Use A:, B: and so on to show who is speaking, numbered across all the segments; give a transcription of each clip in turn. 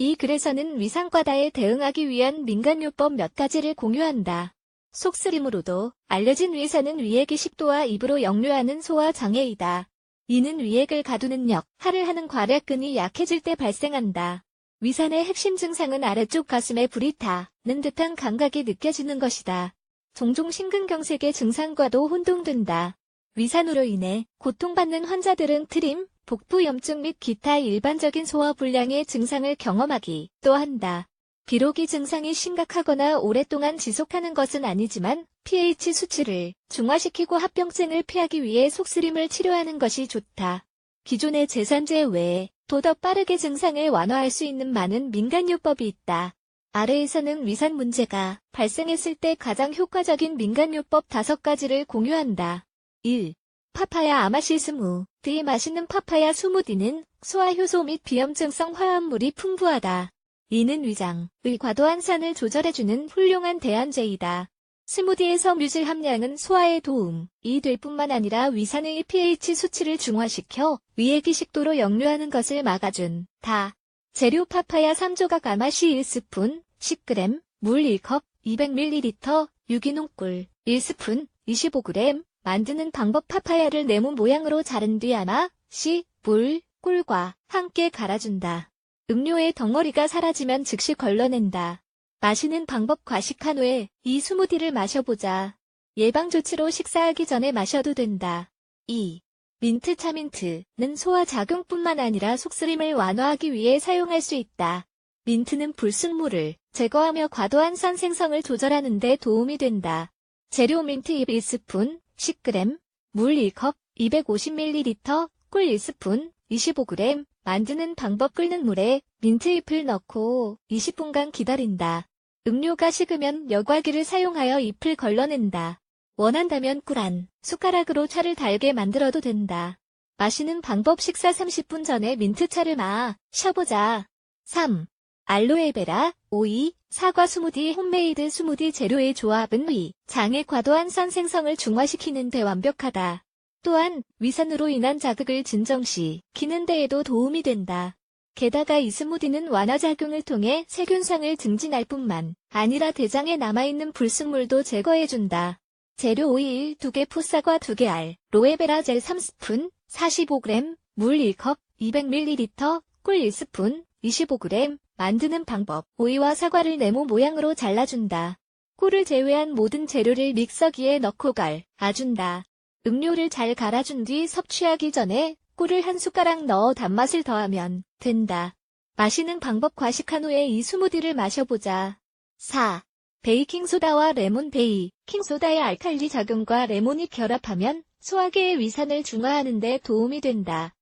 A: 이 글에서는 위산과다에 대응하기 위한 민간요법 몇 가지를 공유한다. 속쓰림으로도 알려진 위산은 위액의 식도와 입으로 역류하는 소화 장애이다. 이는 위액을 가두는 역, 할을 하는 괄약근이 약해질 때 발생한다. 위산의 핵심 증상은 아래쪽 가슴에 불이 타는 듯한 감각이 느껴지는 것이다. 종종 심근경색의 증상과도 혼동된다. 위산으로 인해 고통받는 환자들은 트림, 복부염증 및 기타 일반적인 소화 불량의 증상을 경험하기 또 한다. 비록 이 증상이 심각하거나 오랫동안 지속하는 것은 아니지만 pH 수치를 중화시키고 합병증을 피하기 위해 속쓰림을 치료하는 것이 좋다. 기존의 제산제 외에 또더 빠르게 증상을 완화할 수 있는 많은 민간요법이 있다. 아래에서는 위산 문제가 발생했을 때 가장 효과적인 민간요법 다섯 가지를 공유한다. 1. 파파야 아마시 스무 디 맛있는 파파야 스무디는 소화효소 및 비염증성 화합물이 풍부하다. 이는 위장의 과도한 산을 조절해주는 훌륭한 대안제이다. 스무디에서 뮤질 함량은 소화에 도움이 될 뿐만 아니라 위산의 pH 수치를 중화시켜 위액이 식도로 역류하는 것을 막아준 다. 재료 파파야 3조각 아마시 1스푼, 10g, 물 1컵, 200ml, 유기농 꿀 1스푼, 25g, 만드는 방법 파파야를 네모 모양으로 자른 뒤 아마, 씨, 물, 꿀과 함께 갈아준다. 음료의 덩어리가 사라지면 즉시 걸러낸다. 마시는 방법 과식한 후에 이 스무디를 마셔보자. 예방조치로 식사하기 전에 마셔도 된다. 2. 민트 차민트는 소화 작용뿐만 아니라 속쓰림을 완화하기 위해 사용할 수 있다. 민트는 불순물을 제거하며 과도한 산 생성을 조절하는 데 도움이 된다. 재료 민트 잎 1스푼, 10g, 물 1컵, 250ml, 꿀 1스푼, 25g, 만드는 방법 끓는 물에 민트잎을 넣고 20분간 기다린다. 음료가 식으면 여과기를 사용하여 잎을 걸러낸다. 원한다면 꿀한 숟가락으로 차를 달게 만들어도 된다. 마시는 방법 식사 30분 전에 민트차를 마 셔보자. 3. 알로에베라, 오이, 사과 스무디 홈메이드 스무디 재료의 조합은 위, 장의 과도한 산 생성을 중화시키는 데 완벽하다. 또한 위산으로 인한 자극을 진정시키는 데에도 도움이 된다. 게다가 이 스무디는 완화작용을 통해 세균상을 증진할 뿐만 아니라 대장에 남아있는 불순물도 제거해준다. 재료 오일 2개 풋사과 2개 알, 로에베라 젤 3스푼, 45g, 물 1컵, 200ml, 꿀 1스푼, 25g, 만드는 방법. 오이와 사과를 네모 모양으로 잘라준다. 꿀을 제외한 모든 재료를 믹서기에 넣고 갈 아준다. 음료를 잘 갈아준 뒤 섭취하기 전에 꿀을 한 숟가락 넣어 단맛을 더하면 된다. 마시는 방법 과식한 후에 이 스무디를 마셔보자. 4. 베이킹소다와 레몬 베이 킹소다의 알칼리 작용과 레몬이 결합하면 소화계의 위산을 중화하는 데 도움이 된다.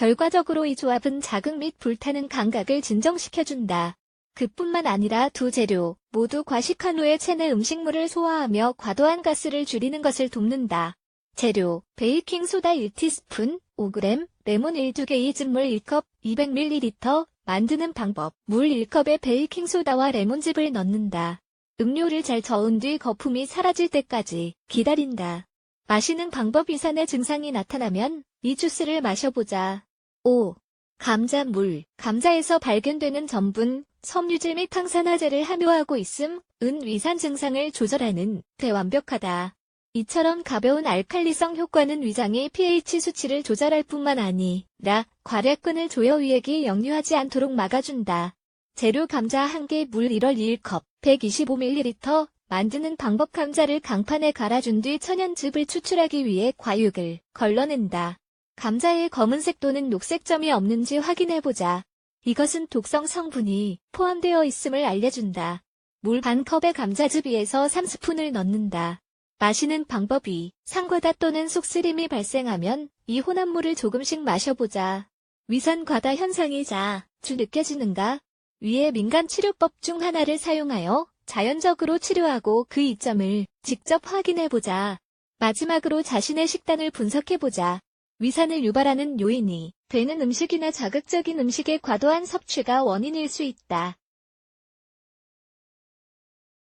A: 결과적으로 이 조합은 자극 및 불타는 감각을 진정시켜준다. 그뿐만 아니라 두 재료 모두 과식한 후에 체내 음식물을 소화하며 과도한 가스를 줄이는 것을 돕는다. 재료 베이킹 소다 1티스푼, 5g, 레몬 1두개 이즈물 1컵, 200ml, 만드는 방법 물 1컵에 베이킹 소다와 레몬즙을 넣는다. 음료를 잘 저은 뒤 거품이 사라질 때까지 기다린다. 마시는 방법 이산의 증상이 나타나면 이 주스를 마셔보자. 5. 감자물 감자에서 발견되는 전분, 섬유질 및 항산화제를 함유하고 있음, 은 위산 증상을 조절하는 대완벽하다. 이처럼 가벼운 알칼리성 효과는 위장의 pH 수치를 조절할 뿐만 아니라 괄약근을 조여 위액이 역류하지 않도록 막아준다. 재료 감자 1개 물 1월 1컵 125ml 만드는 방법 감자를 강판에 갈아준 뒤 천연즙을 추출하기 위해 과육을 걸러낸다. 감자의 검은색 또는 녹색 점이 없는지 확인해보자. 이것은 독성 성분이 포함되어 있음을 알려준다. 물 반 컵에 감자즙 2에서 3스푼을 넣는다. 마시는 방법이 상과다 또는 속쓰림이 발생하면 이 혼합물을 조금씩 마셔보자. 위산 과다 현상이 자주 느껴지는가? 위의 민간 치료법 중 하나를 사용하여 자연적으로 치료하고 그 이점을 직접 확인해보자. 마지막으로 자신의 식단을 분석해보자. 위산을 유발하는 요인이 되는 음식이나 자극적인 음식의 과도한 섭취가 원인일 수 있다.